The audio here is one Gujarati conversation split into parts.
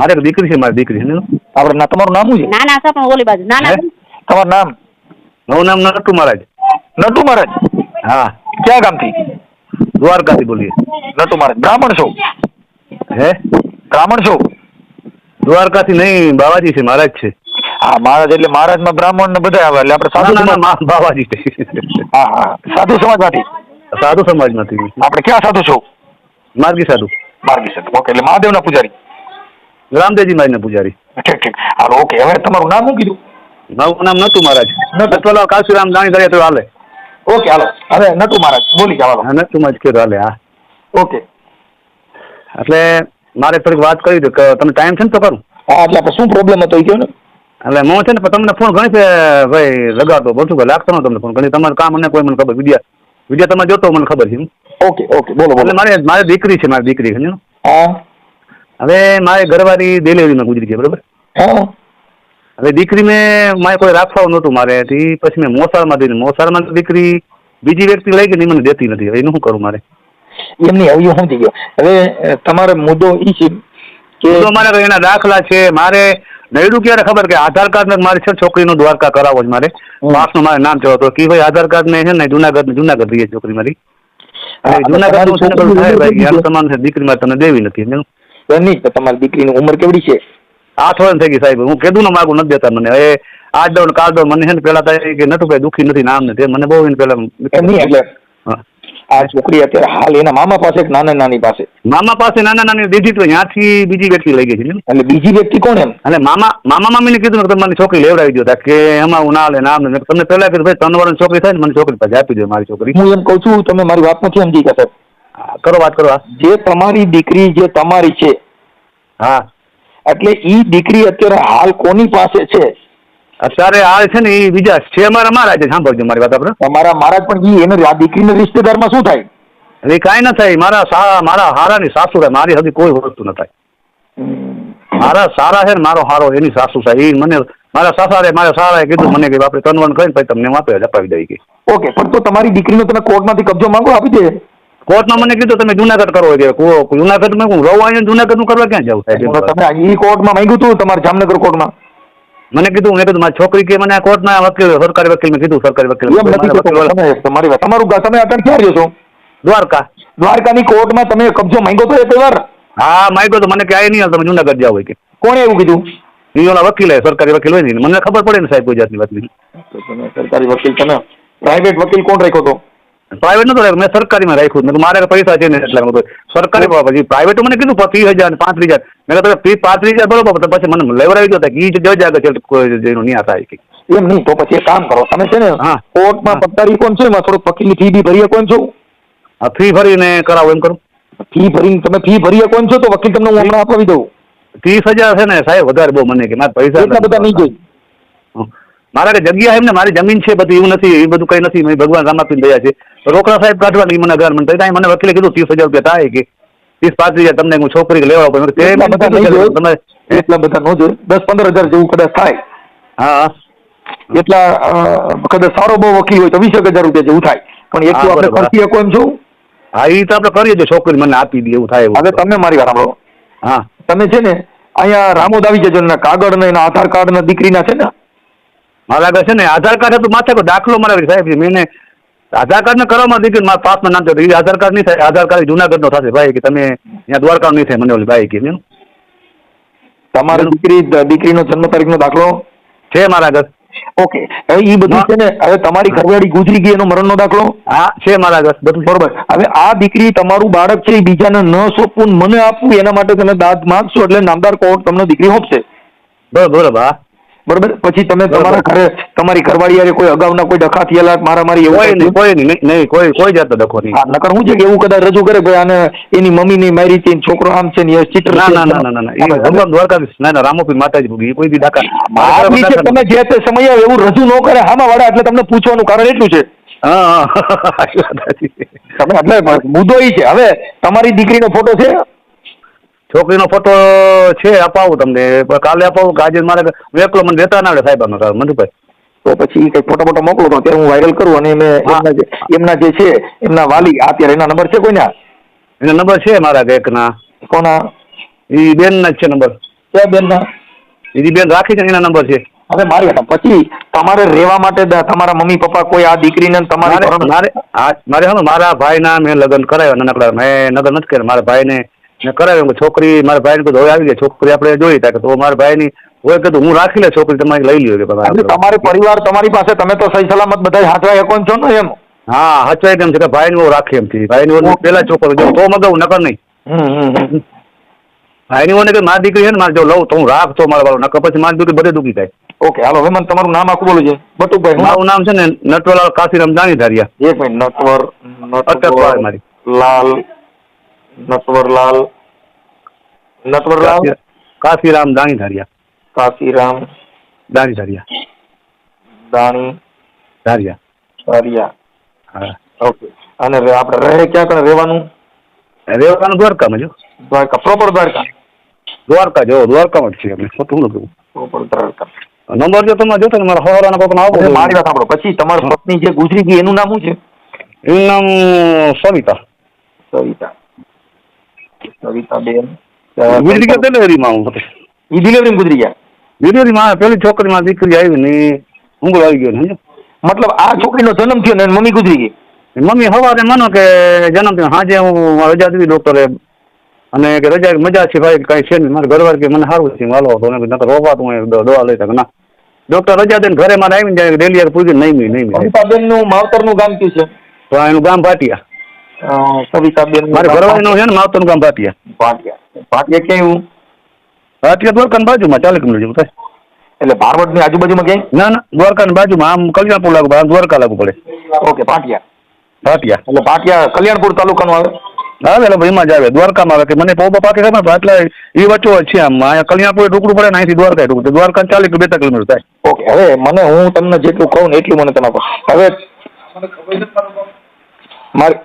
મારે એક દીકરી છે મારી દીકરી છે. આપણે ના તમારું નામ શું છે? નાના છે પણ ઓલી બાજુ. નાના? તમારું નામ? મારું નામ નટુ મહારાજ. નટુ મહારાજ? હા. ક્યાં ગામથી? દ્વારકાથી બોલીએ. નટુ મહારાજ. બ્રાહ્મણ છો? હે? બ્રાહ્મણ છો? દ્વારકાથી નહીં બાવાજી છે મહારાજ છે. હા મહારાજ એટલે મહારાજમાં બ્રાહ્મણ ને બધા આવે એટલે આપણે સાધુ સમાજ મા- બાવાજી છે. હા હા. સાધુ સમાજમાંથી? સાધુ સમાજમાંથી. આપણે ક્યાં સાધુ છો? માર્ગી સાધુ. માર્ગી સાધુ. ઓકે એટલે મહાદેવના પૂજારી. રામદેવજી મહારાજના પૂજારી. ઠીક ઠીક હાલો ઓકે હવે તમારું નામ શું કીધું? મારું નામ નતું મહારાજ. નટુ. નટવલા કાશીરામ દાણી કરીએ તો હાલે. ઓકે હાલો. હવે નટુ મહારાજ બોલી જાવ હા નતું માં જ કીધું હાલે હા. ઓકે. એટલે મારે થોડીક વાત કરી દો કે તમે ટાઈમ છે ને તો કરું. હા એટલે આપણે શું પ્રોબ્લેમ હતો એ કહો ને? એટલે હું છે ને પણ તમને ફોન ઘણી ફેર ભાઈ લગાડતો બધું કે લાગતો નતો તમને ફોન ઘણી તમારું કામ મને કોઈ મને ખબર. વિદ્યા વિદ્યા તમે જોતો મને ખબર છે એમ. ઓકે ઓકે બોલો બોલો. એટલે મારે મારી દીકરી છે મારી દીકરી છે હા. હવે મારે ઘરવાળી ડિલિવરીમાં ગુજરી ગઈ બરોબર? હવે દીકરી મેં મારે કોઈ રાખવા નહોતું મારે થી પછી મેં મોસાળમાં દીધી મોસાળમાં દીકરી બીજી વ્યક્તિ લઈ ગઈ મને દેતી નથી. હવે એનું શું કરું મારે? એમની હવે સમજી ગયો. હવે તમારો મુદ્દો એ છે કે મારે એના દાખલા છે. મારે નડ્યું ક્યારે ખબર કે આધાર કાર્ડ ને મારે છે ને છોકરીનો દ્વારકા કરાવો છે મારે. પાસનું મારે નામ છે તો કે ભાઈ આધાર કાર્ડ ને છે ને જુનાગઢ જુનાગઢ રહીએ છોકરી મારી. જુનાગઢનું છે ને તમારી બધું થાય ભાઈ. છોકરીની યાર તમારે છે દીકરી મારે તમને દેવી નથી. સમજ્યું? નહીં તો તમારી દીકરીની ઉંમર કેવડી છે? આઠ વર્ષ થઈ ગઈ સાહેબ. હું કીધું ને માગું નથી દેતા મને. એ આજ દોડ કાલ દોડ મને છે ને પેલા થાય કે નતું ભાઈ દુઃખી નથી નામ નથી મને બહુ પેલા નહીં એટલે આ છોકરી અત્યારે હાલ એના મામા પાસે નાના નાની પાસે? મામા પાસે નાના નાની દીધી તો ત્યાંથી બીજી વ્યક્તિ લઈ ગઈ છે? એટલે બીજી વ્યક્તિ કોણ એમ? એટલે મામા મામા મામીને કીધું કે તમારી છોકરી લેવડાવી દો. કે એમાં હું ના લે નામ ને તમને પહેલા કીધું ભાઈ ત્રણ વર્ષ છોકરી થાય ને મને છોકરી પાસે આપી દો મારી છોકરી. હું એમ કહું છું તમે મારી વાત નથી સમજી ગયા સાહેબ કરો વાત કરો. જે તમારી દીકરી જે તમારી છે હા એટલે ઈ દીકરી અત્યારે હાલ કોની પાસે છે? અત્યારે હાલ છે ને એ બીજા છે અમારા મારા છે. સાંભળજો મારી વાત આપણે. તમારા મારા પણ ઈ એને આ દીકરીના રિશ્તેદારમાં શું થાય? એટલે કાંઈ ન થાય. મારા મારા હારાની સાસુ થાય મારી હજી કોઈ વસ્તુ ન થાય. મારા સારા છે ને મારો હારો એની સાસુ થાય એ મને મારા સાસારે મારા સારાએ કીધું મને કે આપણે કન્વર્ન કરીને પછી તમને વાપે અપાવી દઈ ગઈ ઓકે પણ તો તમારી દીકરીનો તમે કોર્ટમાંથી કબજો માંગો આપી દે. કોર્ટમાં મને કીધું તમે જુનાગઢ કરો. કે જુનાગઢમાં હું રહું આવીને જુનાગઢનું કરવા ક્યાં જાવ સાહેબ તમે ઈ કોર્ટમાં માંગ્યું હતું તમારે જામનગર કોર્ટમાં? મને કીધું મેં કીધું મારી છોકરી કે મને આ કોર્ટના વકીલ સરકારી વકીલ મેં કીધું સરકારી વકીલ તમારી વાત તમારું તમે અત્યારે ક્યાં રહ્યો છો? દ્વારકા. દ્વારકાની કોર્ટમાં તમે કબજો માંગ્યો તો એક વાર હા માગ્યો તો. મને ક્યાંય નહીં તમે જુનાગઢ જાવ હોય કે. કોણે એવું કીધું? ઈ ઓલા વકીલ સરકારી વકીલ હોય ને મને ખબર પડે ને સાહેબ કોઈ જાતની વાત નહીં તમે સરકારી વકીલ તમે. પ્રાઇવેટ વકીલ કોણ રાખ્યો તો પ્રાઇવેટ નતો રાખ્યો. મેં સરકારીમાં રાખ્યું. મેં મારે પૈસા છે ને એટલે મેં સરકારી પછી પ્રાઇવેટ મને કીધું ત્રીસ હજાર પાંત્રીસ હજાર. મેં તમે ત્રીસ પાંત્રીસ હજાર બરોબર પછી મને લેવડાવી દો. કે ઈ જજ આગળ જેનો ન્યાય થાય કે. એમ નહીં તો પછી એક કામ કરો. તમે છે ને હા. કોર્ટમાં હા. પત્તારી કોણ છે એમાં થોડુંક વકીલની ફી બી ભરીએ કોણ છો? આ ફી ભરીને કરાવો એમ કરું. ફી ભરીને તમે ફી ભરીએ કોણ છો? તો વકીલ તમને હું હમણાં અપાવી દઉં. ત્રીસ હજાર છે ને સાહેબ વધારે બહુ મને કે મારા પૈસા એટલા બધા નહીં જોઈ. હં. મારા કે જગ્યા એમ ને મારી જમીન છે બધું એવું નથી એ બધું કઈ નથી મેં ભગવાન રામાપીને દયા છે. રોકડા સાહેબ કાઢવાની મને અગર મને ત્યાં મને વકીલે કીધું ત્રીસ હજાર રૂપિયા થાય કે ત્રીસ પાંત્રીસ હજાર તમને હું છોકરી લેવા પડે તમે એટલા બધા નો જોઈ દસ પંદર હજાર જેવું કદાચ થાય. હા. એટલા કદાચ સારો બહુ વકીલ હોય તો વીસ હજાર રૂપિયા જેવું થાય. પણ એક આપણે. ખર્ચી શકો એમ છું હા એ તો આપણે કરીએ જો છોકરી મને આપી દે એવું થાય હવે તમે મારી વાત સાંભળો. હા. તમે છે ને અહીંયા રામોદ આવી જજો કાગળ ને એના આધાર કાર્ડ ને દીકરીના છે ને મારા આગળ છે ને આધાર કાર્ડ હતું માથે દાખલો મારા સાહેબ મેં એને આધાર કાર્ડ ને કરવામાં દીધું મારા પાસમાં નામ થયું આધાર કાર્ડ નહીં થાય આધાર કાર્ડ જુનાગઢ નો થશે ભાઈ કે તમે અહીંયા દ્વારકા નહીં થાય મને ઓલી ભાઈ કે તમારી દીકરી દીકરીનો જન્મ તારીખનો દાખલો? છે મારા આગળ. ઓકે હવે એ બધું છે ને હવે તમારી ઘરવાળી ગુજરી ગઈ એનો મરણનો દાખલો? હા છે મારા આગળ બધું બરોબર. હવે આ દીકરી તમારું બાળક છે એ બીજાને ન સોંપવું મને આપવું એના માટે તમે દાદ માંગશો એટલે નામદાર કોર્ટ તમને દીકરી હોપશે બરોબર બરોબર હા. બરોબર? પછી તમે તમારા ઘરે તમારી ઘરવાળી કોઈ અગાઉના કોઈ ડખા થયેલા મારામારી એવું કોઈ નહીં કોઈ કોઈ કોઈ જાતનો ડખો નહીં. હા, નકર હું છે કે એવું કદાચ રજૂ કરે ભાઈ આને એની મમ્મીની મારી છે છોકરો આમ છે ને એ ચીટર ના ના ના ના ના ના. એ ભગવાન દ્વારકાધીશ. ના ના રામોપી માતાજી ભૂગી. કોઈ બી ડખા તમે જે તે સમયે એવું રજૂ ન કરે હામાં વાળા એટલે તમને પૂછવાનું કારણ એટલું છે. હા. તમે એટલે મુદ્દો ઈ છે. હવે તમારી દીકરીનો ફોટો છે? છોકરીનો ફોટો છે અપાવું તમને. પણ કાલે અપાવું કે આજે મારે હું એકલો મને દેતા ના આવડે સાહેબ આનો તાર મધુભાઈ તો પછી કઈ ફોટો ફોટો મોકલો તો અત્યારે હું વાયરલ કરું અને એમના જે છે એમના વાલી અત્યારે એના નંબર છે કોઈના? એના નંબર છે મારા એકના. કોના? એ બેન ના જ છે નંબર. ક્યાં બેનના? બીજી બેન રાખી છે એના નંબર છે. હવે મારી પછી તમારે રહેવા માટે તમારા મમ્મી પપ્પા કોઈ આ દીકરીને તમારે મારે મારે મારા મારે હા મારા ભાઈના મેં લગ્ન કરાવ્યા નાનકડા મેં લગ્ન નથી કર્યા. મારા ભાઈને મેં કરાવ્યું કે છોકરી મારા ભાઈને કીધું હવે આવી ગયા છોકરી આપણે જોઈ તા તો મારા ભાઈની હોય કીધું હું રાખી લે છોકરી તમારી લઈ લ્યો તમારે પરિવાર તમારી પાસે તમે તો સહી સલામત બધા હાથવા એકોન છો ને એમ? હા હચવાય કેમ છે કે ભાઈને હું રાખી એમ થી ભાઈની પેલા છોકરો જો તો મગાવું નકર નહીં. ભાઈની ઓને કે મારી દીકરી છે ને મારે જો લઉં તો હું રાખતો મારા વાળો. નકર પછી મારી દીકરી બધે દુખી થાય. ઓકે હાલો હવે મને તમારું નામ આખું બોલું છે બટુકભાઈ મારું નામ છે ને નટવરલાલ કાશીરામ જાણી ધારિયા એક મિનિટ નટવર નટવર મારી. લાલ નટવરલાલ નટવરલાલ કાશીરામ દાણી ધારિયા કાશીરામ દાણી ધારિયા દાણી ધારિયા હા ઓકે અને આપણે રહે ક્યાં કણ? રહેવાનું? રહેવાનું દ્વારકામાં જો. દ્વારકા પ્રોપર દ્વારકા. દ્વારકા જો. દ્વારકામાં જ છે અમે. ખોટું નથી? પ્રોપર દ્વારકા. નંબર જો તમે જોતો ને મારા હવારાના કોકનો આવો મારી વાત સાંભળો. પછી તમારી પત્ની જે ગુજરી ગઈ એનું નામ શું છે? એનું નામ સવિતા. સવિતા. સવિતા ગુજરી ગયા ડિલિવરીમાં હું હતી ડિલિવરી ગુજરી ગયા. ડિલિવરીમાં પેલી છોકરીમાં દીકરી આવી ને ઊંઘ આવી ગયો સમજો મતલબ આ છોકરીનો જન્મ થયો ને મમ્મી ગુજરી ગઈ? મમ્મી સવારે માનો કે જન્મ થયો. હાજે હું રજા દીધી ડોક્ટરે. અને કે રજા મજા છે ભાઈ કઈ છે નહીં. મારે ઘરવાર કે મને સારું છે હાલો તો નકર રોપાતું હોય દવા લઈ શકે ના. ડોક્ટર રજા દઈને ઘરે મારે આવીને જાય ડેલી પૂછ્યું નહીં નહીં નહીં માવતરનું માવતરનું ગામ કયું છે? તો એનું ગામ ભાટિયા. સવિતાબેન મારે ઘરવાળીનું છે ને માવતરનું ગામ ભાટિયા. ભાટિયા. ભાટિયા ક્યાં ભાટિયા દ્વારકાની બાજુમાં ચાલે કિલોમીટર જેવું થાય. એટલે ભારવડની આજુબાજુમાં ક્યાંય? ના ના દ્વારકાની બાજુમાં આમ કલ્યાણપુર લાગુ પડે આમ દ્વારકા લાગુ પડે. ઓકે ભાટિયા. ભાટિયા. એટલે ભાટિયા કલ્યાણપુર તાલુકાનું આવે? આવે એટલે એમાં જ આવે દ્વારકામાં આવે કે મને પૌબા પાકી ખબર એટલે એ વચ્ચો છે આમ. અહીંયા કલ્યાણપુર ટુકડું પડે ને અહીંથી દ્વારકા ટુકડું દ્વારકા ચાલી બે કિલોમીટર થાય. ઓકે હવે મને હું તમને જેટલું કહું ને એટલું મને તમે હવે મારે.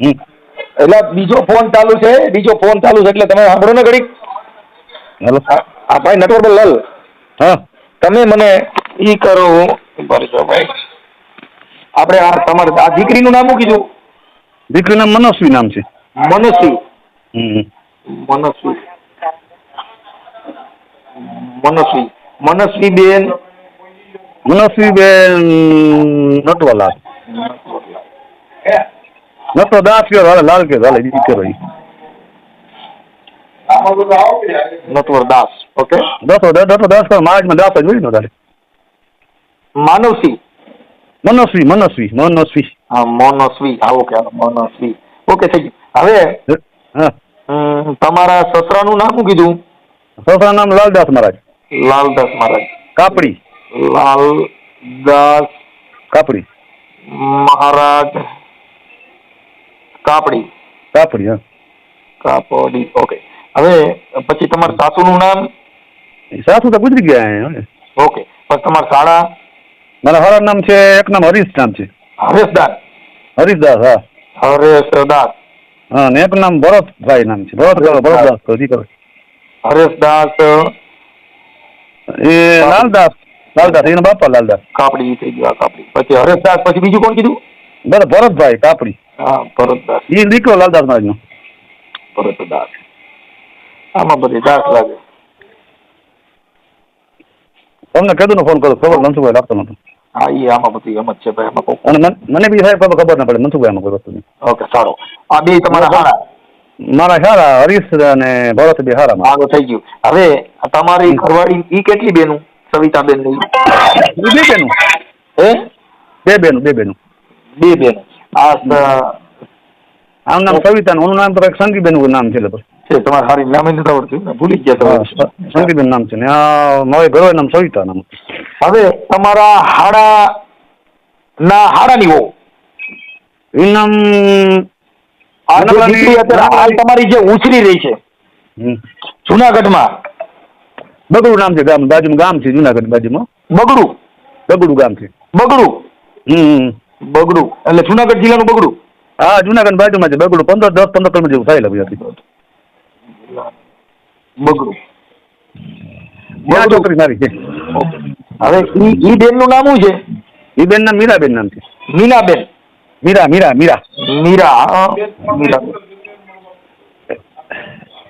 એટલે બીજો ફોન ચાલુ છે બીજો ફોન ચાલુ છે એટલે તમે સાંભળો ને ઘડીક. હેલો. આ ભાઈ નટવર લાલ. હા. તમે મને ઈ કરો ઊભા રહેજો ભાઈ. આપણે આ તમારે આ દીકરીનું નામ શું કીધું? દીકરીનું મનસ્વી નામ છે. મનસ્વી. મનસ્વી. મનસ્વી. મનસ્વી બેન. મનસ્વી બેન નટવરલાલ નટો દાસ કયો હાલે લાલ કયો હાલે ઈ કરો ઈ નટવર દાસ ઓકે દસો દસો દસ કરો માર્ચમાં દાસ જ હોય ને તારે માનવસી મનસ્વી મનસ્વી મનસ્વી હા મનસ્વી હા ઓકે મનસ્વી ઓકે થઈ ગયું હવે તમારા સસરાનું નામ શું કીધું સસરા નામ લાલદાસ મહારાજ લાલદાસ મહારાજ કાપડી લાલદાસ કાપડી મહારાજ કાપડી. કાપડી હા. કાપડી ઓકે. હવે પછી તમારા સાસુનું નામ? સાસુ તો ગુજરી ગયા ઓકે. પછી તમારા શાળા? મારા હરા નામ છે એક નામ હરીશ નામ છે. હરેશદાસ. હરીશદાસ હા. હરેશદાસ. હા ને એક નામ ભરતભાઈ નામ છે. ભરત ભરતદાસ હજી કરો હરેશદાસ એ લાલદાસ લાલદાસ એના બાપા લાલદાસ. કાપડી થઈ ગયું કાપડી. પછી હરેશદાસ પછી બીજું કોણ કીધું? બરાબર ભરતભાઈ કાપડી. હા ભરતદાસ એ દીકરો લાલદાસ મહારાજનો ભરતદાસ આમાં બધી દાસ લાગે તમને કીધું ફોન કરો ખબર મનસુખભાઈ લાગતો નતો હા એ આમાં બધી એમ જ છે ભાઈ આમાં અને મન- બી સાહેબ ખબર ના પડે મનસુખભાઈ આમાં કોઈ વસ્તુ નહીં ઓકે સારો આ બે તમારા હારા મારા સારા હરીશ અને ભરત બે સારા મારા. થઈ ગયું હવે તમારી ઘરવાળી ઈ કેટલી બેનું ની બે બેનું હે બે બેનું બે બેનું બે બેન આ આનું નામ કવિતા નું નામ તો સંગીબેન નામ છે લગભગ છે તમારે હારી નામે નથી આવડતું ભૂલી ગયા હા, સંગીબેન નામ છે ને આ મારી નામ સવિતા નામ. હવે તમારા હાડા ના હાડાની વહુ. એ નામ આ જે નાનાભાઈ- દીકરી અત્યારે હાલ તમારી જે ઉછરી રહી છે હમ. જુનાગઢમાં. બગડું નામ છે ગામ બાજુમાં ગામ છે જુનાગઢ બાજુમાં. બગડું. બગડું ગામ છે. બગડું. હમ. બગડું. એટલે જુનાગઢ જિલ્લાનું બગડું? હા જુનાગઢ બાજુમાં છે બગડું. પંદર દસ પંદર કિલોમીટર જેવું થાય લગભગ. બગડું. છોકરી મારી છે. હવે ઈ ઈ બેનનું નામ શું છે? ઈ બેન નામ મીરાબેન નામ છે. મીનાબેન મીરા મીરા મીરા. મીરા મીરા.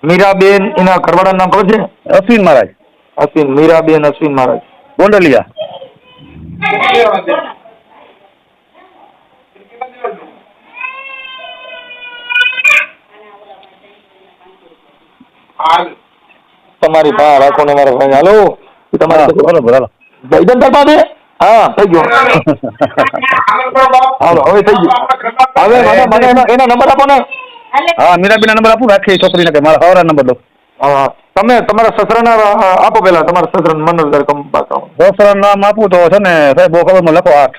મીરાબેન એના ઘરવાળાનું નામ ખબર છે? અશ્વિન મહારાજ. અશ્વિન મીરાબેન અશ્વિન મહારાજ. ગોંડલિયા. તમારી પા રાખો ને મારા ભાઈ હાલો? તમારે બોલો હાલો. જયદન તરફા છે હા થઈ ગયો. હાલો હવે થઈ ગયું. હવે મને મને એનો નંબર આપો ને. હા મીરાબીના નંબર આપું રાખી છોકરીને કે મારા હવારા નંબર દો. હા, તમે તમારા સસરાના આપો પેલા તમારા સસરાને મનોજર કંપાકા દોસ્તરાનું નામ આપું તો છે ને સાહેબ બહુ ખબરમાં લખો આઠ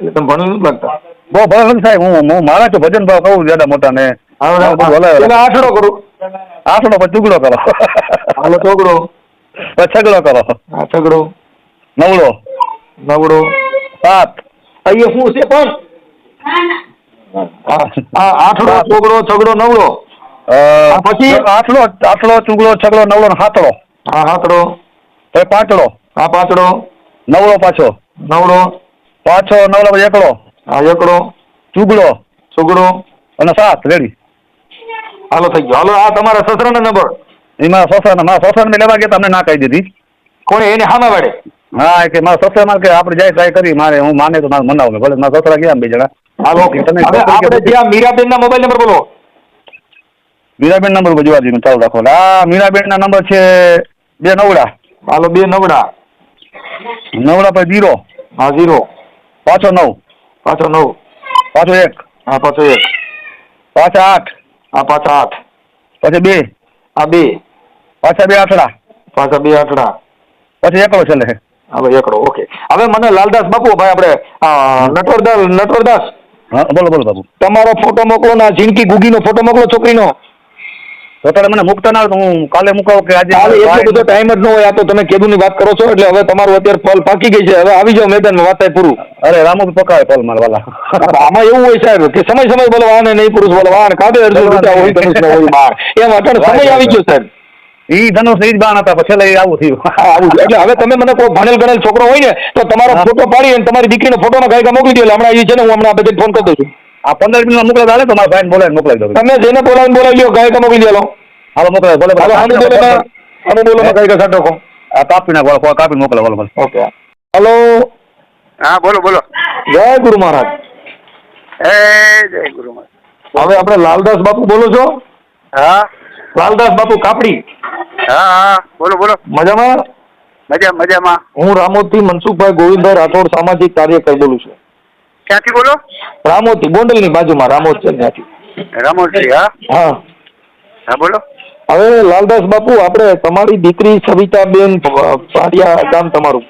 એટલે તમે ભણેલું લાગતા. બહુ ભણેલું સાહેબ. હું હું મારા છું ભજન ભાવ કહું જ્યાદા મોટા ને. આઠડો કરું. આઠડો પછી ચુગડો કરો. હાલો ચોગડો છગડો કરો. આ છગડો નવડો. નવડો. સાત. અહીંયા શું છે પણ? આ આ આઠડો ચોગડો છગડો નવડો? પછી? આઠડો આઠડો ચુગડો છગડો નવડો ને હાથડો. આ હાથડો. પછી પાંચડો. આ પાંચડો. નવડો પાછો. નવડો. પાછો નવડો પછી એકડો. આ એકડો. ચુગડો. ચુગડો. અને સાત રેડી. હાલો થઈ ગયો. હાલો આ તમારા સસરાનો નંબર. એમાં સસરાને મારા સસરાને લેવા ગયા તમને ના કહી દીધી. કોણે એને સામે વાળે? હા કે મારા સસરા કે આપણે જાય ટ્રાય કરી મારે હું માને તો મારે મનાવું ભલે મારા સસરા ગયા બે જણા. હાલો ઓકે તમે આપણે કે- જે આ મીરાબેનના મોબાઈલ નંબર બોલો. મીરાબેન નંબર બજવા દીધું ચાલુ રાખો. આ મીરાબેન ના નંબર છે બે નવડા. હાલો બે નવડા. નવડા પછી જીરો હા ઝીરો. પાછો નવ. પાછો નવ. પાછો એક. હા પાછો એક. પાછા આઠ. આ પાછા આઠ. પછી બે? આ બે. પાછા બે આઠડા? પાછા બે આઠડા. પછી એકડો છેલ્લે હવે એકડો. ઓકે. હવે મને લાલદાસ બાપુ ભાઈ આપણે નટવરદાસ નટવરદાસ. હા બોલો બોલો બાપુ. તમારો ફોટો મોકલો ના જિંદગી ગુગીનો ફોટો મોકલો છોકરીનો. તો તારે મને મુકતા ના હું કાલે મુકાવ કે આજે એટલો બધો ટાઈમ જ ન હોય આ તો તમે કેદુની વાત કરો છો એટલે હવે તમારું અત્યારે ફળ પાકી ગઈ છે. હવે આવી જાઓ મેદાનમાં વાત થાય પૂરું. અરે રામુ પકાવે પલ મારા વાલા. આમાં એવું હોય સાહેબ કે સમય સમય બોલો અને નહીં પુરુષ બોલો વાહન કાબે અર્જુન રૂપિયા હોય ધનુષ હોય બાર. એમ અટણ સમય આવી ગયો સાહેબ. ઈ ધનુષ ઈ જ બાણ હતા પછી લઈ આવું થયું. આવું એટલે હવે તમે મને કોઈ ભણેલ ગણેલ છોકરો હોય ને તો તમારો ફોટો પાડી અને તમારી દીકરીનો ફોટો ગાયકા મોકલી દો એટલે હમણાં એ છે ને હું હમણાં આ બધે ફોન કરી દઉં છું. આ પંદર મિનિટમાં મોકલા ચાલે તમારા મારા ભાઈને બોલાવીને મોકલાવી દઉં. તમે જેને બોલાવીને બોલાવી લો ગાયક મોકલી દેલો. હાલો મોકલાવી બોલે અમે બોલો ગાયકા સાટો કો આ કાપી નાખો કાપી મોકલો બોલો બોલો. ઓકે. હલો. હા બોલો બોલો. જય ગુરુ મહારાજ. એ જય ગુરુ મહારાજ. હવે આપણે લાલદાસ બાપુ બોલો છો? હા. લાલદાસ બાપુ કાપડી. હા હા બોલો બોલો. મજામાં? મજા મજામાં. હું રામોદથી મનસુખભાઈ ગોવિંદભાઈ રાઠોડ સામાજિક કાર્યકર બોલું છું. ક્યાંથી બોલો? રામોદથી ગોંડલની બાજુમાં રામોદ છે ત્યાંથી. હા? હા. હા બોલો. હવે લાલદાસ બાપુ આપણે તમારી દીકરી સવિતાબેન બેન પાટિયા ગામ તમારું.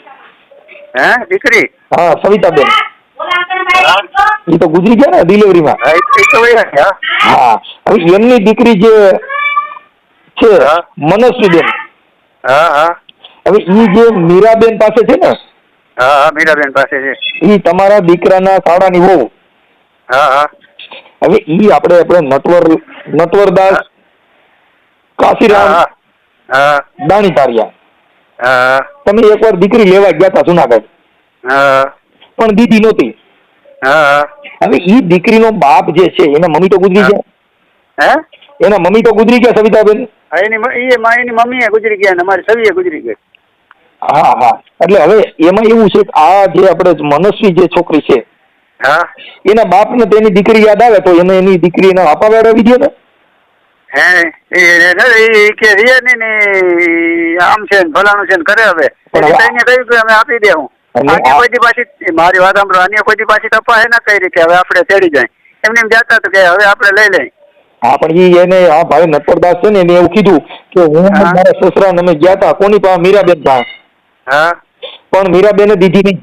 હે દીકરી? હા સવિતાબેન. એ તો ગુજરી ગયા ને ડિલિવરીમાં. હા હવે એમની દીકરી જે છે. મનસ્વીબેન. હા હા. હવે એ જે મીરાબેન પાસે છે ને હા હા મીરાબેન પાસે છે. ઈ તમારા દીકરાના શાળાની વહુ. હા હા. હવે ઈ આપણે આપણે નટવર નટવરદાસ. કાશીરામ હા દાણી તારિયા હા તમે એકવાર દીકરી લેવા ગયા હતા જુનાગઢ. હા પણ દીધી નહોતી. હા હવે ઈ દીકરીનો બાપ જે છે એના મમ્મી તો ગુજરી ગયા? હે? એના મમ્મી તો ગુજરી ગયા સવિતાબેન? એની એની મમ્મીએ ગુજરી ગયા અને અમારી સવિએ ગુજરી ગઈ. હા હા. એટલે હવે એમાં એવું છે કે આ જે આપણે મનસ્વી જે છોકરી છે હા. એના બાપને તેની દીકરી યાદ આવે તો એને એની દીકરી એના આપા વેડાવી દે ને કે ને આમ છે ને ફલાણું છે ને કરે હવે. એને કહ્યું કે અમે આપી દે હું. અન્ય કોઈ દી પાછી મારી વાત સાંભળો અન્ય કોઈ પાછી તપા ના કરી કે હવે આપણે તેડી જાય. એમને એમ જાતા તો કે હવે આપણે લઈ લઈ હા પણ ઈ એને આ ભાઈ નટવરદાસ છે ને એને એવું કીધું કે હું મારા સસરા અમે ગયા હતા કોની પાસે મીરાબેન પાસે હા? પણ મીરાબેને દીધી નહીં.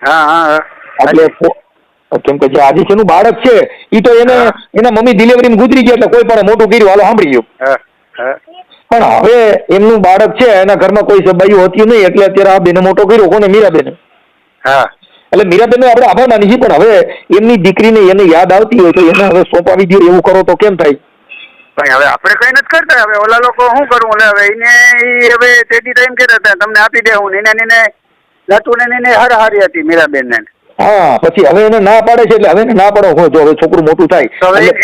હા હા એટલે કેમ કે જે આજે જેનું બાળક છે ઈ તો એને એના મમ્મી ડિલિવરી ગુજરી ગયા એટલે કોઈ પણ મોટું કર્યું હાલો સાંભળી ગયું પણ હવે એમનું બાળક છે એના ઘરમાં કોઈ સબાયું હતી નહીં એટલે અત્યારે આ બેને મોટો કર્યો કોને? મીરાબેને. હા. એટલે મીરાબેન આપણે આભાર માની છીએ પણ હવે એમની દીકરીને એને યાદ આવતી હોય તો એને હવે સોંપાવી દે એવું કરો તો કેમ થાય? પણ હવે આપણે કઈ નથી કરતા. હવે ઓલા લોકો શું કરવું એટલે હવે એને હવે તેથી ટાઈમ કહેતા હતા તમને આપી દે હું. એને એને નતું ને એને હર હારી હતી મીરાબેન ને હા પછી હવે એને ના પાડે છે એટલે હવે એને ના પાડો. હોય જો હવે છોકરું મોટું થાય.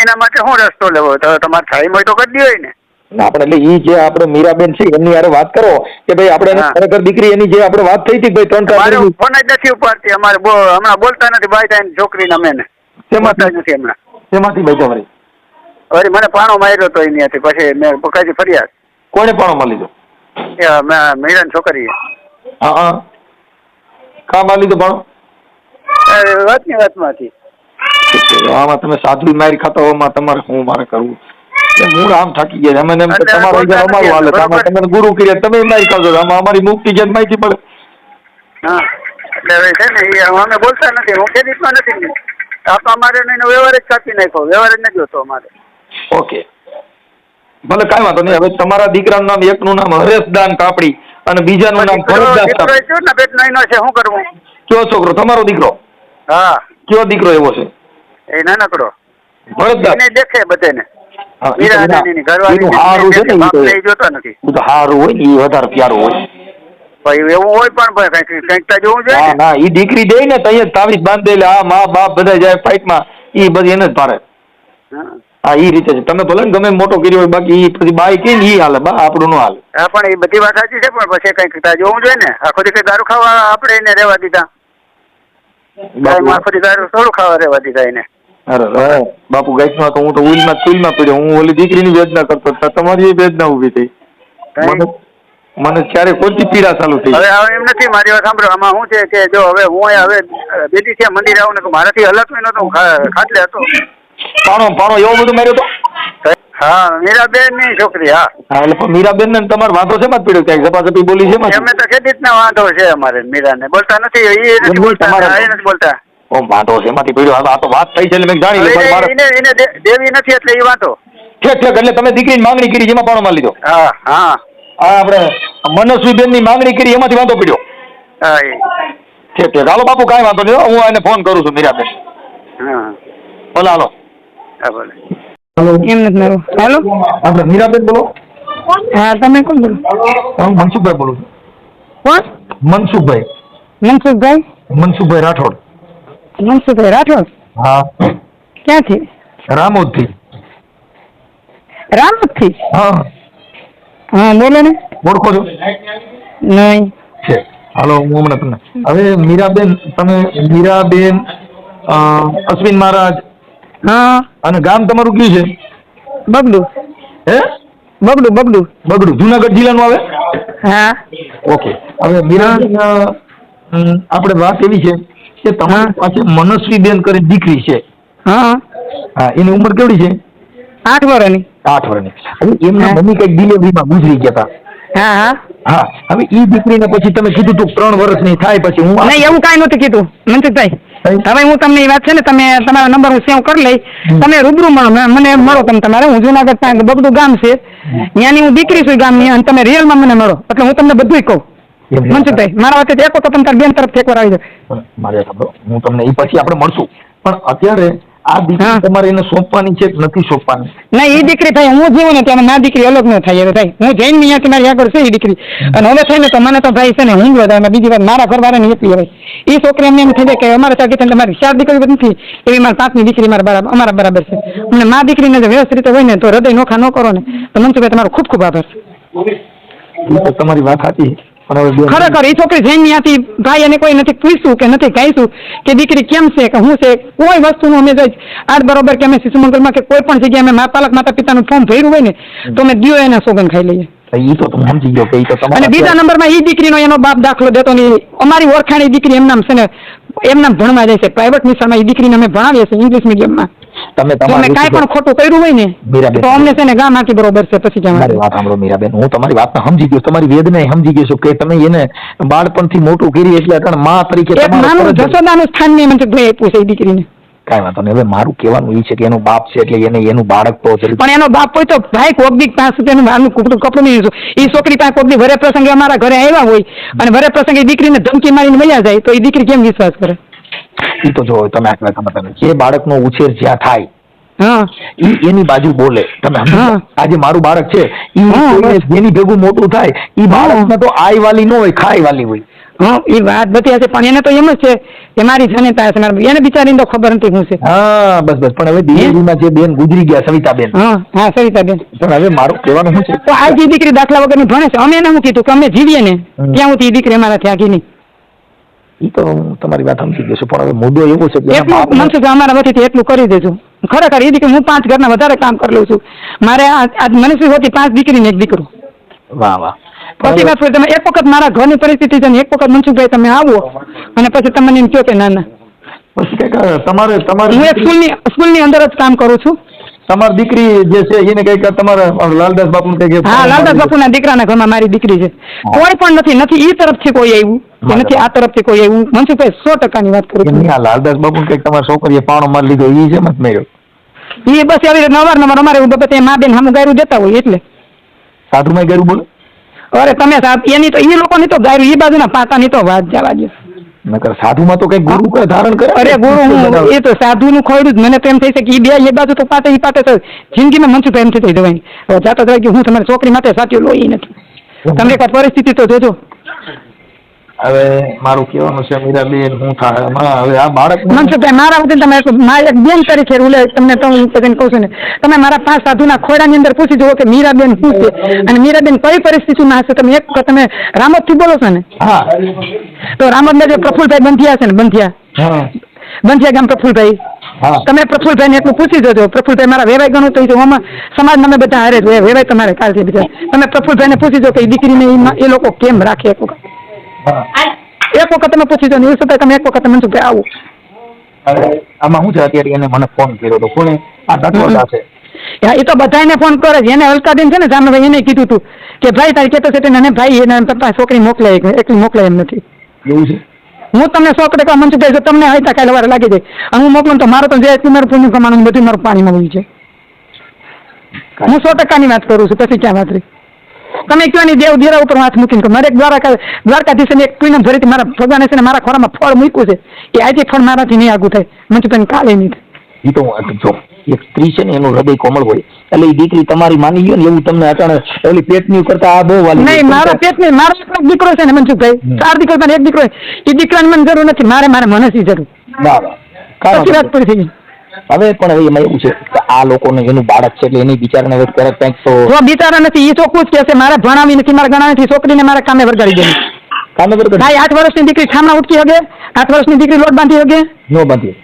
એના માટે શું રસ્તો લેવો? તો તમારે થાય હોય તો કરી દો ને. ના, આપણે એટલે ઈ જે આપણે મીરાબેન છે એમની હારે વાત કરો કે ભાઈ આપણે ખરેખર દીકરી એની જે આપણે વાત થઈ હતી ભાઈ ત્રણ ચાર ફોન જ નથી ઉપાડતી. અમારે હમણાં બોલતા નથી. ભાઈ છોકરીને અમે ને. જ નથી હમણાં. તેમાંથી ભાઈ તમારી વળી મને પાણો માર્યો તો એની પછી મેં પકાજી ફરિયાદ. કોને પાણો મળી લીધો? એ છોકરી હા હા. કા માં લીધો પણ? વાતની વાતમાંથી. આમાં તમે સાધુ મારી ખાતા હોવામાં તમારે શું મારે કરવું? મૂળ આમ થાકી ગયા અમે એમ તમારો અમારું નથી હાલે આમાં તમે ગુરુ કર્યા તમે મારી ખાતો આમાં અમારી મુક્તિ છે માહિતી પડે. હા. એટલે છે ને એ અમે બોલતા નથી. હું ખેડૂતમાં નથી. આપવા એને વ્યવહાર જ કાપી નાખ્યો. વ્યવહાર જ નથી હોતો અમારે. ઓકે. ભલે કાંઈ વાંધો નહીં હવે તમારા દીકરાનું નામ એકનું નામ હરેશદાન કાપડી અને બીજાનું નામ ભરતદાસ કાપડી. શું કરવું? કયો છોકરો? તમારો દીકરો? હા. કયો દીકરો એવો છે? એ નાનકડો. ભરતદાસ. એને દેખે બધાને. એ હારું છે ને જોતા નથી. હારું હોય ને એ વધારે પ્યારું હોય. એવું હોય પણ કંઈક કંઈક તો જોવું જોઈએ ના ઈ દીકરી દે ને જ તાવીજ આ મા બાપ બધા જાય ફાઇટમાં ઈ બધી એને જ ભારે. હા. એ રીતે છે. તમે ભલે ગમે મોટો કર્યો હોય બાકી પછી કઈ ઈ હાલે? બા આપણું નો હાલે. હા પણ એ બધી વાત સાચી છે પણ પછી કંઈક જોવું જોઈએ ને. આખો દી કંઈ દારૂ ખાવા આપણે એને રહેવા દીધા. આખો દી દારૂ થોડું ખાવા રહેવા દીધા એને. અરે બાપુ ગાઈસમાં તો હું તો ઉલમાં ચૂલમાં પડ્યો. હું ઓલી દીકરીની વેદના કરતો તો. તમારી એ વેદના ઊભી થઈ. મને ક્યારે કોઈથી પીડા ચાલુ થઈ. હવે હવે એમ નથી મારી વાત સાંભળો. આમાં શું છે કે જો હવે હું હવે બેટી છે મંદિરે આવું ને તો મારાથી હલતું ખા- ખાટલે હતો. પાણો પાણો એવું બધું માર્યો તો? હા મીરાબેનની છોકરી હા. હા એટલે મીરાબેન ને તમારો વાંધો છે માં પડ્યો? ક્યાંક ઝપાઝપી બોલી છે એમને તો ખેતી ના વાંધો છે અમારે મીરાને. બોલતા નથી એ નથી બોલતા એ નથી બોલતા. ઓ વાંધો છે એમાંથી પડ્યો? આ તો વાત થઈ છે એટલે મેં જાણી હવે એને મારે એને- એને દે- દેવી નથી એટલે એ વાંધો. ઠેક ઠેક એટલે તમે દીકરીની માંગણી કરી જેમાં પાણો મારી લીધો? હા હા. આ આપણે ની માંગણી કરી એમાંથી વાંધો પડ્યો? હા ઠીક ઠીક. હાલો બાપુ કાંઈ વાંધો નહીં હું એને ફોન કરું છું મીરાબેન. હા. ભલે હાલો. હા ભલે એમ નથી મારું. હાલો? આપણે મીરાબેન બોલો. હા તમે કોણ બોલો? હું મનસુખભાઈ બોલું કોણ? છું મનસુખભાઈ. મનસુખભાઈ? મનસુખભાઈ રાઠોડ. મનસુખભાઈ રાઠોડ? હા. ક્યાંથી? રામોદથી. રામથી હા. હા બોલો ને. ઓળખો છો? નહીં. છે. હાલો હું હમણાં તમને હવે મીરાબેન તમે મીરાબેન અશ્વિન મહારાજ હા. અને ગામ તમારું કયું છે? બગડુ. હે? બગડુ બગડુ. બગડુ. જુનાગઢ જિલ્લાનું આવે? હા. ઓકે. હવે મીરાબેન આપણે વાત એવી છે કે તમારી પાસે મનસ્વી બેન કરી દીકરી છે. હા. હા એની ઉંમર કેવડી છે? આઠ વર્ષની આઠ વર્ષની એમના. મમ્મી કંઈક ડિલિવરીમાં ગુજરી ગયા હતા. હા હા. હા હવે ઈ દીકરીને પછી તમે કીધું તું ત્રણ વર્ષની થાય પછી હું નહીં એવું કાંઈ નહોતું કીધું મનસુખભાઈ? હવે હું તમને એ વાત છે ને તમે તમારો નંબર હું સેવ કરી લઈ તમે રૂબરૂ મળો મને મળો તમે તમારે. હું જુનાગઢ ત્યાં બગડું ગામ છે. ત્યાંની હું દીકરી છું ગામની અને તમે રિયલમાં મને મળો. એટલે હું તમને બધુંય કહું. મનસુખભાઈ મારા વચ્ચે એક તો તમે તાર બેન તરફ એકવાર આવી જાવ મારે હું તમને એ પછી આપણે મળશું. પણ અત્યારે આ દીકરી. તમારે એને સોંપવાની છે કે નથી સોંપવાની? ના એ દીકરી ભાઈ હું જીવું ને ત્યાં મારી દીકરી અલગ ન થાય હવે ભાઈ. હું જઈને અહીંયાથી મારી આગળ છે એ દીકરી. અને હવે થઈને ને તો મને તો ભાઈ છે ને હું વધારે બીજી વાર મારા ઘરવાળા ને એટલી હવે એ છોકરી એમ એમ થઈ જાય કે અમારે ત્યાં કીધું તમારી ચાર દીકરી નથી. એવી મારી પાંચમી દીકરી મારા બરાબર અમારા બરાબર છે. અને મા દીકરીને જો વ્યવસ્થિત રીતે હોય ને તો હૃદય નોખા ન કરો ને. તો મનસુભાઈ તમારો ખૂબ ખૂબ આભાર. તમારી વાત સાચી. ખરેખર એ છોકરી જઈને ત્યાંથી ભાઈ અને કોઈ નથી પૂછ્યું કે નથી કહીશું કે દીકરી કેમ છે કે હું છે કોઈ વસ્તુનું અમે જઈ આજ બરોબર કે અમે શિશુ મંગળમાં કે કોઈ પણ જગ્યાએ અમે મા પાલક માતા પિતાનું ફોર્મ ભર્યું હોય ને તો અમે દિયો એના સોગન ખાઈ લઈએ. અને બીજા નંબરમાં ઈ દીકરીનો એનો બાપ દાખલો દેતો નહીં. અમારી ઓળખાણી દીકરી એમ નામ છે ને એમ નામ ભણવા જાય છે. પ્રાઇવેટ નિશાળમાં એ દીકરીને અમે ભણાવીએ છીએ ઇંગ્લિશ મીડિયમમાં તમે તમારું કાંઈ પણ ખોટું કર્યું હોય ને મીરાબેન. તો અમને છે ને ગામ આખી બરોબર છે પછી ક્યાં મારી વાત સાંભળો મીરાબેન હું તમારી વાતને સમજી ગયો તમારી વેદના સમજી ગયો છું કે તમે એને બાળપણથી મોટું કરી એટલે અટણમાં તરીકે એક નાનું ફરજ સ્થાન ને મને ભાઈ આપ્યું છે એ દીકરીને. કાંઈ વાંધો નહીં હવે મારું કહેવાનું એ છે કે એનો બાપ છે એટલે એને એનું બાળક તો પણ એનો બાપ હોય તો ભાઈ કોક દી પાંચ રૂપિયાનું બહારનું કપડું કપડું નહીં એ છોકરી પાસે કોક દી વરે પ્રસંગે અમારા ઘરે આવ્યા હોય અને વરે પ્રસંગે દીકરીને ધમકી મારીને મળ્યા જાય તો એ દીકરી કેમ વિશ્વાસ કરે? ઈ તો જો તમે તમે જે બાળકનો ઉછેર જ્યાં થાય હા. ઈ એની બાજુ બોલે. તમે આજે મારું બાળક છે ઈ હા. જેની ભેગું મોટું થાય ઈ બાળકને તો આઈ વાલી ન હોય ખાઈ વાલી હોય. હા એ વાત બધી હશે પણ એને તો એમ જ છે કે મારી જનતા મારી- એને બિચારીને તો ખબર નથી શું છે. હા બસ બસ. પણ હવે દિલ્હીમાં જે બેન ગુજરી ગયા સવિતાબેન. હા હા સરિતાબેન પણ હવે મારું કહેવાનું શું છે? તો આ જે દીકરી દાખલા વગરની ભણે છે અમે એને હું કીધું કે અમે જીવીએ ને. ત્યાં ઈ દીકરી અમારાથી આગી નહીં. એ તો તમારી વાત સમજી ગયો છું. પણ હવે મુદ્દો એવો છે કે એટલું મનસુખ અમારા વતીથી એટલું કરી દેજો. ખરેખર એ દીકરી હું પાંચ ઘરના વધારે કામ કરી લઉં છું. મારે આ આજ મનસુખ હતી પાંચ દીકરી ને એક દીકરો. વાહ વાહ. પછી વાત તમે એક વખત મારા ઘરની પરિસ્થિતિ છે એક વખત મનસુખભાઈ તમે આવો અને પછી તમને એમ કહો કે ના ના. પછી કંઈક તમારે હું એક તમારી સ્કૂલની સ્કૂલની અંદર જ કામ કરું છું. તમારી દીકરી જે છે એને કંઈક તમારા લાલદાસ બાપુ કંઈક હા લાલદાસ બાપુના દીકરાના ઘરમાં મારી દીકરી છે. કોઈ પણ નથી નથી ઈ તરફથી કોઈ આવ્યું કે નથી આ તરફથી કોઈ આવ્યું. મનસુખભાઈ સો ટકાની વાત કરું આ લાલદાસ બાપુ કંઈક તમારા છોકરીએ પાણો મારી લીધો એ છે મત મેળ્યો. ઈ બસ આવી રીતે અવારનવાર અમારે બાબતે મા બેન હમું ગાયરું દેતા હોય એટલે. સાધુમાં ગયું બોલો. અરે તમે સાહેબ એની તો એ લોકોની તો ગાયરું એ બાજુના પાતાની તો વાત જવા દો નકર સાધુમાં તો કઈ ગુરુ કઈ ધારણ કરે? અરે ગુરુ હું એ તો સાધુ નું ખોયડું જ. મને તો એમ થઈ છે કે એ બે એ બાજુ તો પાતે એ પાતે થાય જિંદગીમાં મનસુખ એમ થઈ જવાય જાતો જ કે હું તમારી છોકરી માટે સાચું લોહી નથી. તમને એક પરિસ્થિતિ તો જોજો. હવે મારું કહેવાનું છે મીરાબેન હું થાય? હવે આ બાળક મનસુખભાઈ મારા વખતે તમે મારા એક બેન તરીકે રૂલે તમને તો હું તને કહું છું ને તમે મારા પાંચ સાધુના ખોડાની અંદર પૂછી જુઓ કે મીરાબેન શું છે. અને મીરાબેન કઈ પરિસ્થિતિમાં હશે? તમે એક તમે રામોદથી બોલો છો ને? હા. તો રામોદના જે પ્રફુલભાઈ બંધિયા છે ને બંધિયા? હા. બંધિયા ગામ પ્રફુલભાઈ? તમે પ્રફુલભાઈ ને એટલું પૂછી જોજો. પ્રફુલભાઈ મારા વેવાય ગણું તો આમાં સમાજ અમે બધા હારે જ વેવાય તમારે કાલથી બીજા તમે પ્રફુલભાઈ ને પૂછી જો કે દીકરીને એ લોકો કેમ રાખે એક વખત તમે પૂછી જો છતાં તમે એક વખત મનસુખભાઈ કે આવું. આમાં શું છે અત્યારે? એને મને ફોન કર્યો તો. કોને આ નટવરદા છે એ તો બધાને ફોન કરે છે. એને અલકાદીન છે ને જામભાઈ એને કીધું તું કે ભાઈ તારી કેતો છે તેને ભાઈ એને પપ્પા છોકરી મોકલે એકલી મોકલે એમ નથી. એવું છે? હું તમને સો ટકા મનસુખભાઈ જો તમને હોય તો કાલે વારે લાગી જાય. અને હું મોકલું તો મારો તો જે મારું પૂર્ણ કમાણું બધું મારું પાણીમાં વહી છે હું સો ટકાની વાત કરું છું પછી ક્યાં વાત રહી? તમે કયો ની દેવ દેરા ઉપર હાથ મૂકીને. મારે દ્વારકા દ્વારકાધીશ એક પૂનમ ભરીથી મારા ભગવાને છે ને મારા ખોરામાં ફળ મૂક્યું છે. એ આજે ફળ મારાથી નહીં આગું થાય. મનસુખભાઈ કાલે નહીં થાય. એ તો હું- જો એક સ્ત્રી છે ને એનું હૃદય કોમળ હોય. એટલે એ દીકરી તમારી માની ગયો ને એવું તમને અચાનક ઓલી પેટની કરતા આ બહુ વાલી નહીં મારા પેટ નહીં મારો એક દીકરો છે ને મનસુખભાઈ. ચાર દીકરો એક દીકરો. એ દીકરાની મને જરૂર નથી મારે મારે મનસી જરૂર. બરાબર કાંઈ વાત પૂરી થઈ ગઈ. હવે પણ હવે એમાં એવું છે કે આ લોકોને એનું બાળક છે એટલે એની બિચારાને હવે ક્યારેક કંઈક તો જો બિચારા નથી એ ચોખ્ખું જ કે છે મારે ભણાવી નથી મારે ગણાવી નથી છોકરીને મારે કામે વરગાડી દેવી. કામે વરગાડી ભાઈ આઠ વર્ષની દીકરી ઠામણા ઉઠકી હગે? આઠ વર્ષની દીકરી લોટ બાંધી હગે? નો બાંધી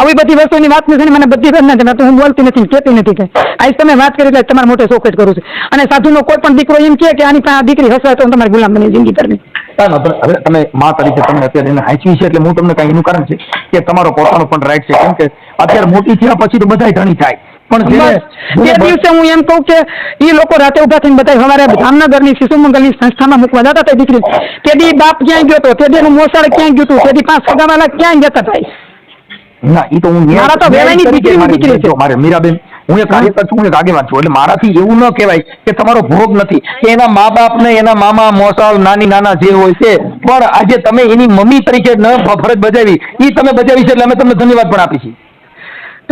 આવી બધી વસ્તુની વાત નથી મને બધી ખબર નથી તો હું બોલતી નથી કહેતી નથી કે. આજ તમે વાત કરી એટલે તમારા મોટે શોખ જ કરું છું. અને સાધુનો કોઈ પણ દીકરો એમ કે આની દીકરી હશે તો હું તમારી ગુલામ બની જિંદગી નહીં. હવે તમે મા તરીકે તમને અત્યારે એને હાંચવી છે એટલે હું તમને કાંઈ એનું કારણ છે કે તમારો પોતાનો પણ રાઈટ છે. કેમ કે અત્યારે મોટી થયા પછી તો બધા ધણી થાય. પણ તે દિવસે હું એમ કહું કે એ લોકો રાતે ઊભા થઈને બધા સવારે જામનગરની શિશુ મંગલની સંસ્થામાં મૂકવા જતા તે દીકરી. તે દી બાપ ક્યાંય ગયો હતો તે દી એનું મોસાળ ક્યાંય ગયું હતું તે દી પાંચ સગાવાલા ક્યાંય જતા થાય? ના એ તો હું મારા તો વેવાઈની મારી- દીકરી છે. મારે મીરાબેન હું એક કાર્યકર છું હું એક આગેવાન છું. એટલે મારાથી એવું ન કહેવાય કે તમારો ભોગ નથી. કે એના મા બાપ ને એના મામા, મોસાળ, નાની નાના જે હોય છે, પણ આજે તમે એની મમ્મી તરીકે ન ફરજ બજાવી એ તમે બજાવી છે એટલે અમે તમને ધન્યવાદ પણ આપી છીએ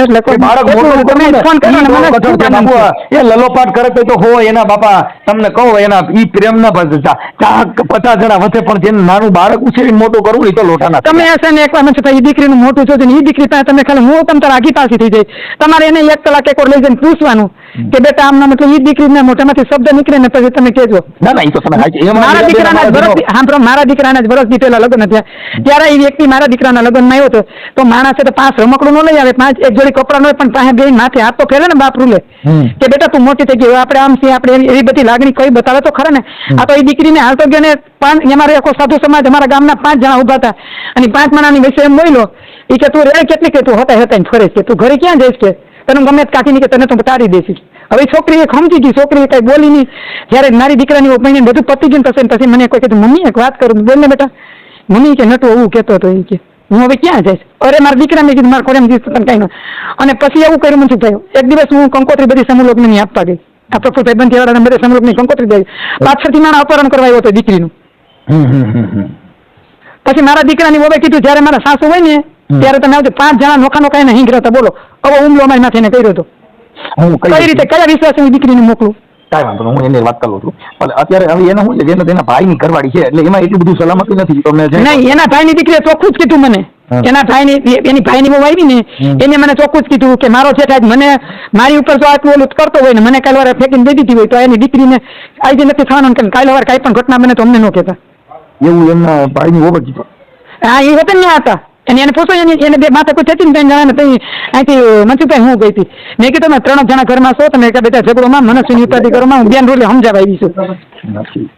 એટલે કોઈ બાળક મોટું તમે ફોન કર્યો ને મને બહુ કઠણ ખૂબ છે આનંદ બાપુ. થયો. એ લલોપાટ કરે તો તો હો એના બાપા તમને કહો એના ઈ પ્રેમ ના ભજતા ચાક પચાસ જણા વચ્ચે પણ જેને નાનું બાળક ઉછેરી મોટું કરવું એ તો લોટાના તમે હશે ને એકવાર મને એ દીકરીનું મોટું છો ને એ દીકરી પાસે તમે ખાલી હું તમ તારા આગી પાછી થઈ જાય તમારે એને એક કલાક એક લઈ જઈને પૂછવાનું કે બેટા આમ ના મતલબ એ દીકરીના મોઢામાંથી શબ્દ નીકળે ને પછી તમે કહેજો. ના ના એ તો તમે મારા દીકરાના જ વરસ સાંભળો મારા દીકરાના જ વરસથી પહેલા લગ્ન થયા. ત્યારે એ વ્યક્તિ મારા દીકરાના લગ્નમાં આવ્યો હતો. તો માણસે તો પાંચ રમકડું ન લઈ આવે પાંચ એક જોડી કપડાં ન હોય પણ પાસે બેન માથે હાથ તો ફેરે ને બાપ રૂલે કે બેટા તું મોટી થઈ ગઈ આપણે આમ છીએ આપણે એવી- બધી લાગણી કઈ બતાવે તો ખરા ને? આ તો એ દીકરીને હાલ તો ગયો ને પાંચ અમારે આખો સાધુ સમાજ અમારા ગામના પાંચ જણા ઊભા હતા. અને પાંચ મણાની વિશે એમ બોલ્યો એ કે તું રે કેટલી કે તું હતા હતા ફરે છે તું ઘરે ક્યાં જઈશ કે? તને ગમે તે કાઢીને કે તને તો તારી દેશી હવે છોકરી એક સમજી ગઈ છોકરી કઈ બોલી નહીં. જ્યારે મારી દીકરાની ઓપિનિયન બધું પતી ગયું પછી મને કોઈ કીધું મમ્મી એક વાત કરું બોલ ને બેટા. મમ્મી કે નટું એવું કહેતો હતો એ કે. હું હવે ક્યાં જઈશ? અરે મારા દીકરા મેં કીધું મારા ખોરેમ દિવસ તને કઈ ન અને પછી એવું કર્યું મને થયું? એક દિવસ હું કંકોત્રી બધી સમૂહની આપવા ગઈ. આ પ્રફુલ ભાઈ બંધ બધા સમૂહની કંકોત્રી દઈ. પાછળથી મારા અપહરણ કરવા આવ્યો હતો દીકરીનું. પછી મારા દીકરાની વોબે કીધું જ્યારે મારા સાસુ હોય ને ત્યારે તમે આવજો. પાંચ જણા નોખા નોખા એને હિંગ રહેતા બોલો. હવે હુમલો અમારી માથે કર્યો હતો. હું કઈ કઈ રીતે? કયા વિશ્વાસે હું દીકરીને મોકલું? કાંઈ વાંધો નહીં, હું એને વાત કરું છું. પણ અત્યારે હવે એને શું છે જેને તેના ભાઈની ઘરવાળી છે એટલે એમાં એટલું બધું સલામતી નથી તમને નહીં એના ભાઈની દીકરીએ ચોખ્ખું જ કીધું મને. એના ભાઈની એની ભાઈની બહુ આવી ને એને મને ચોખ્ખું જ કીધું કે મારો છે આજ મને મારી ઉપર જો આટલું ઓલું કરતો હોય ને મને કાલ વારે ફેંકીને દઈ દીધી હોય તો એની દીકરીને આજે નથી થવાનું કે કાલ વાર કાંઈ પણ ઘટના બને તો અમને ન કહેતા. એવું એમના ભાઈની ઓવર કીધું હા એ વતન ના હતા. અને એને પૂછો એને એને બે માથે કોઈ થતી ને ત્રણ જણાને તો અહીંથી મનસુખભાઈ હું ગઈ હતી. મેં કીધું તમે ત્રણ જણા ઘરમાં છો તમે કે બધા ઝઘડોમાં મનસ્વીની ઉપાધિ કરોમાં હું બેન રોલે સમજાવવા આવી છું.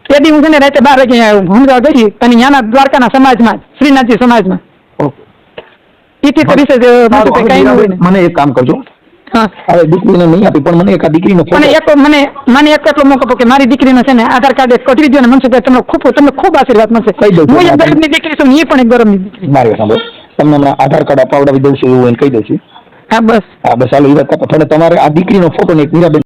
તે દી હું છે ને રાતે બાર વાગે સમજાવવા ગઈ અને ત્યાંના દ્વારકાના સમાજમાં શ્રીનાથજી સમાજમાં. હોય ને. મને એક કામ કરજો. હા. હવે દીકરીને નહીં આપી પણ મને એક આ દીકરીનો મને એક મને મને એક એટલો મોકો આપો કે મારી દીકરીનો છે ને આધાર કાર્ડ એક કઢવી દો ને મનસુખભાઈ તમને ખૂબ તમને ખૂબ આશીર્વાદ મળશે. કહી દઉં. હું એક ગરીબની દીકરી છું એ પણ એક ગરમની દીકરી. મારી સાંભળો તમને હમણાં આધાર કાર્ડ અપાવડાવી દઉં છું એવું એને કહી દઉં છું. હા બસ. હા બસ હાલો એ વાત. અને તમારે આ દીકરીનો ફોટો ને એક મીરાબેન